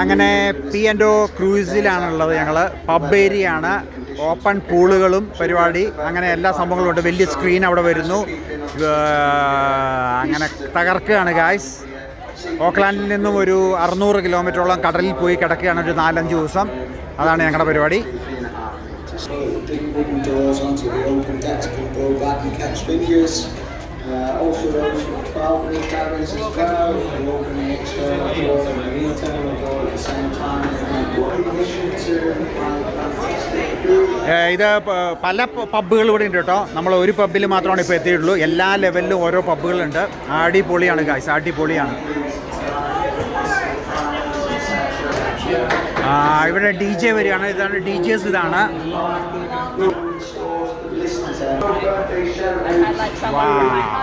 അങ്ങനെ P and ഒ ക്രൂസിലാണുള്ളത് ഞങ്ങൾ പബ് ഏരിയ ആണ്. ഓപ്പൺ പൂളുകളും പരിപാടി. അങ്ങനെ എല്ലാ സംഭവങ്ങളും ഉണ്ട്. വലിയ സ്ക്രീൻ അവിടെ വരുന്നു. അങ്ങനെ തകർക്കുകയാണ് ഗായ്സ് ഓക്ലാൻഡിൽ നിന്നും ഒരു അറുന്നൂറ് കിലോമീറ്ററോളം കടലിൽ പോയി കിടക്കുകയാണ് ഒരു നാലഞ്ച് ദിവസം. അതാണ് ഞങ്ങളുടെ പരിപാടി. Uh, also those open ഇത് പല പബ്ബുകൾ ഇവിടെ ഉണ്ട് കേട്ടോ. നമ്മൾ ഒരു പബ്ബിൽ മാത്രമാണ് ഇപ്പോൾ എത്തിയിട്ടുള്ളൂ. എല്ലാ ലെവലിലും ഓരോ പബ്ബുകളുണ്ട്. ആടി പൊളിയാണ് ഗായ്സ് ആടി പൊളിയാണ് ഇവിടെ ഡി ജെ വരികയാണ്. ഇതാണ് ഡി ജെസ് ഇതാണ് Wow.